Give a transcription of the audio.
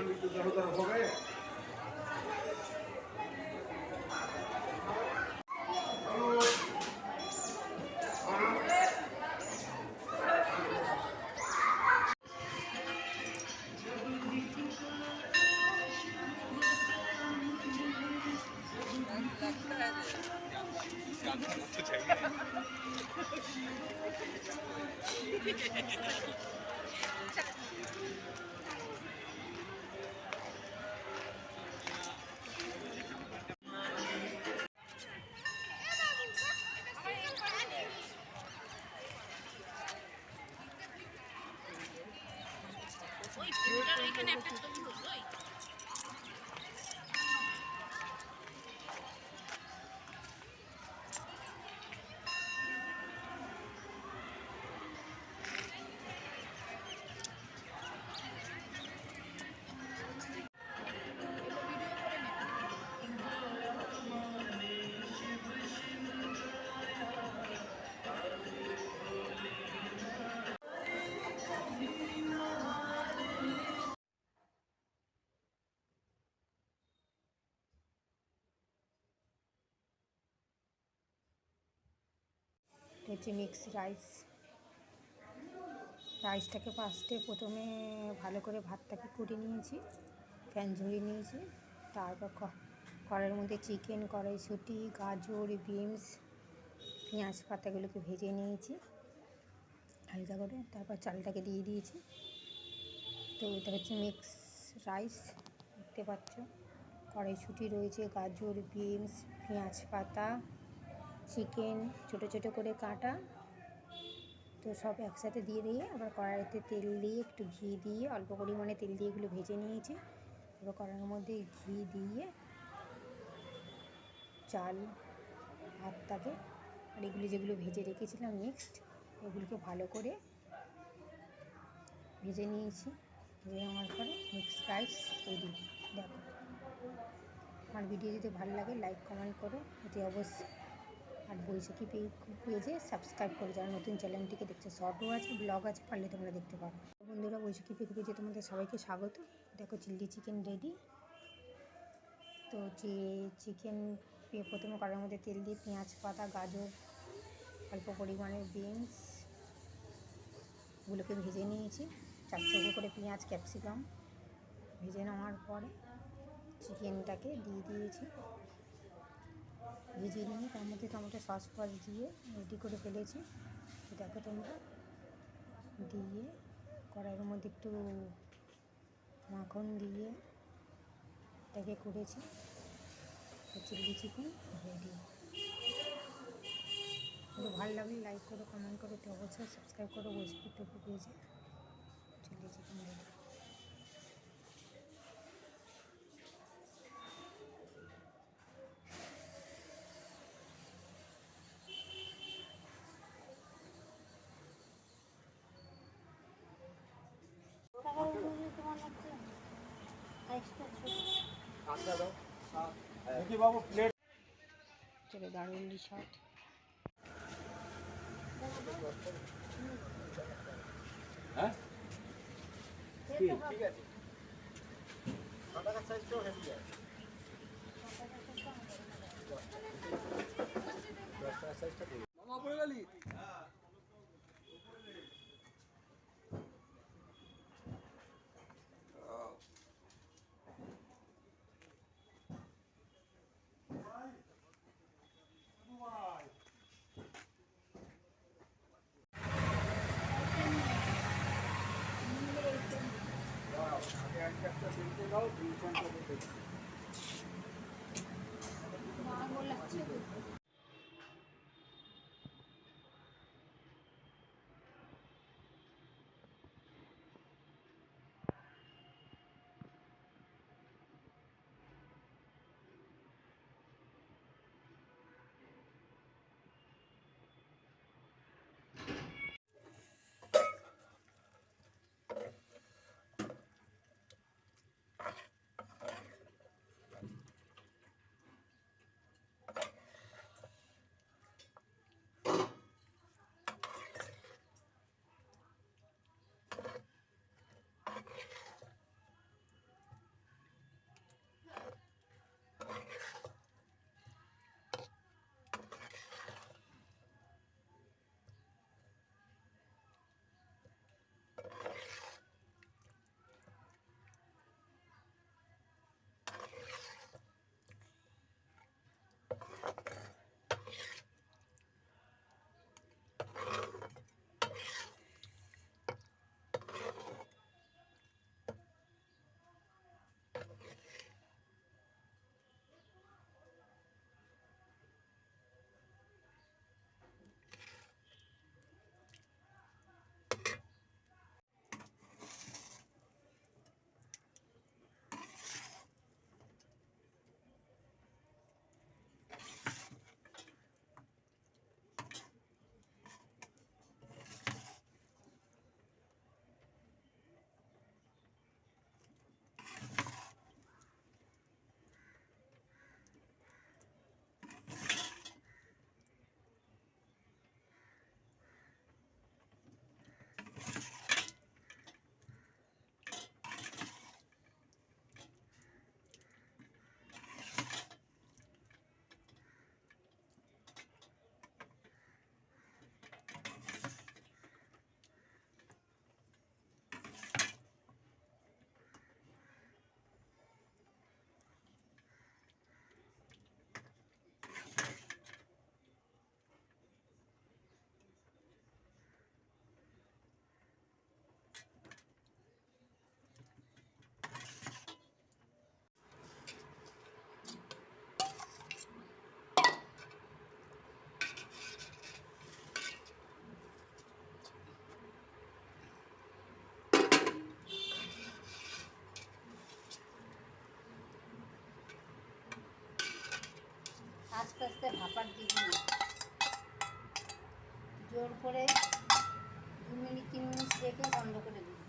पंडित चारों तरफ हो गए 재밌네. ওইখানে একটা ছবি তুললো হচ্ছে মিক্স রাইস। রাইসটাকে ফার্স্টে প্রথমে ভালো করে ভাতটাকে কুটে নিয়েছি, ফ্যান ঝরিয়ে নিয়েছি। তারপর কড়াইয়ের মধ্যে চিকেন কড়াইশুঁটি গাজর, বিনস, পেঁয়াজ পাতাগুলোকে ভেজে নিয়েছি হালকা করে। তারপর চালটাকে দিয়ে দিয়েছি। তো এটা হচ্ছে মিক্স রাইস, দেখতে পাচ্ছ। কড়াইশুঁটি রয়েছে, গাজর, বিনস, পেঁয়াজ পাতা চিকেন ছোটো ছোটো করে কাটা। তো সব একসাথে দিয়ে দিয়ে আবার কড়াইতে তেল দিয়ে একটু ঘি দিয়ে অল্প পরিমাণে তেল দিয়ে এগুলো ভেজে নিয়েছি। এবার কড়াইয়ের মধ্যে ঘি দিয়ে চাল ভাতটাকে আর এগুলো যেগুলো ভেজে রেখেছিলাম মিক্সড এগুলোকে ভালো করে ভেজে নিয়েছি। ভেজে নেওয়ার পরে মিক্সড রাইস রেডি দেখো। আমার ভিডিও যদি ভালো লাগে লাইক কমেন্ট করো। এতে অবশ্যই আর বৈশাখী পেজে সাবস্ক্রাইব করে যারা নতুন চ্যানেলটিকে দেখছে শর্টও আছে ব্লগ আছে, পারলে তোমরা দেখতে পারো। বন্ধুরা বৈশাখী পেক পেজে তোমাদের সবাইকে স্বাগত। দেখো, চিলি চিকেন রেডি তো যে চিকেন প্রথমে কড়াইয়ের মধ্যে তেল দিয়ে পেঁয়াজ পাতা, গাজর, অল্প পরিমাণে বিনস গুলোকে ভেজে নিয়েছি। চার চৌকো করে পেঁয়াজ ক্যাপসিকাম ভেজে নেওয়ার পরে চিকেনটাকে দিয়ে দিয়েছি। ভেজে নিয়ে তার মধ্যে টমেটো সস ফস দিয়ে রেডি করে ফেলেছি। দেখো তোমরা। দিয়ে কড়াইয়ের মধ্যে একটু মাখন দিয়ে এটাকে করেছি। Chilli chicken ready. ভালো লাগলে লাইক করো, কমেন্ট করো, তো অবশ্যই সাবস্ক্রাইব করো। টুকু পেয়েছে চিলি চিকেন রেডি। চলো দারুণ শট হ্যাঁ আছে কাটাকার সাইজটাও হেভি যায় দশটার সাইজটা মামা পড়ে গেলি? দিতে দাও আস্তে আস্তে ভাপার দিবি জোর করে দু মিনিট তিন মিনিট রেখে বন্ধ করে দিবি